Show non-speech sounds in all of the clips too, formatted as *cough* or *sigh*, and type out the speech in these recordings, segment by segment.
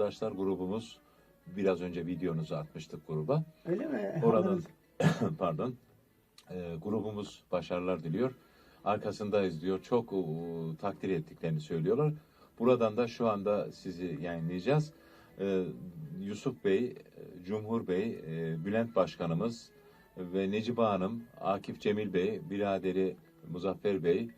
Sırdaşlar grubumuz biraz önce videonuzu atmıştık gruba. Öyle mi? Oradan *coughs* pardon. Ee, grubumuz başarılar diliyor. Arkasındayız diyor. Çok e, takdir ettiklerini söylüyorlar. Buradan da şu anda sizi yayınlayacağız. Ee, Yusuf Bey, e, Cumhur Bey, e, Bülent Başkanımız ve Necibe Hanım, Akif Cemil Bey, biraderi Muzaffer Bey, e,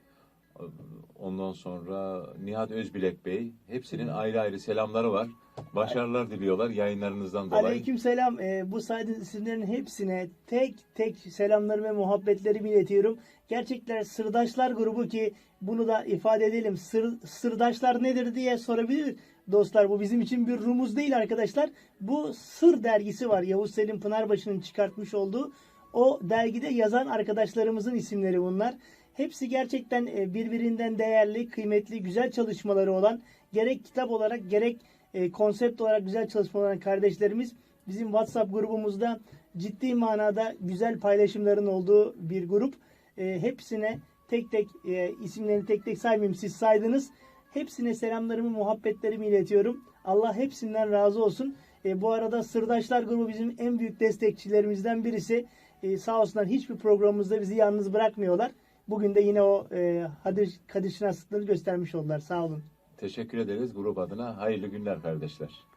ondan sonra Nihat Özbilek Bey, hepsinin ayrı ayrı selamları var. Başarılar diliyorlar yayınlarınızdan dolayı. Aleyküm selam. Ee, bu saydığınız isimlerin hepsine tek tek selamlarımı ve muhabbetlerimi iletiyorum. Gerçekler Sırdaşlar grubu ki bunu da ifade edelim. Sır, sırdaşlar nedir diye sorabilir dostlar. Bu bizim için bir rumuz değil arkadaşlar. Bu Sır dergisi var. Yavuz Selim Pınarbaşı'nın çıkartmış olduğu. O dergide yazan arkadaşlarımızın isimleri bunlar. Hepsi gerçekten e, birbirinden değerli, kıymetli, güzel çalışmaları olan gerek kitap olarak gerek e, konsept olarak güzel çalışmalar kardeşlerimiz bizim WhatsApp grubumuzda ciddi manada güzel paylaşımların olduğu bir grup. E, hepsine tek tek isimlerini tek tek saymayayım siz saydınız. Hepsine selamlarımı, muhabbetlerimi iletiyorum. Allah hepsinden razı olsun. E, bu arada Sırdaşlar grubu bizim en büyük destekçilerimizden birisi. E, sağ olsunlar hiçbir programımızda bizi yalnız bırakmıyorlar. Bugün de yine o e, Kadir, Kadir Şinaslıkları göstermiş oldular. Sağ olun. Teşekkür ederiz grup adına. Hayırlı günler kardeşler.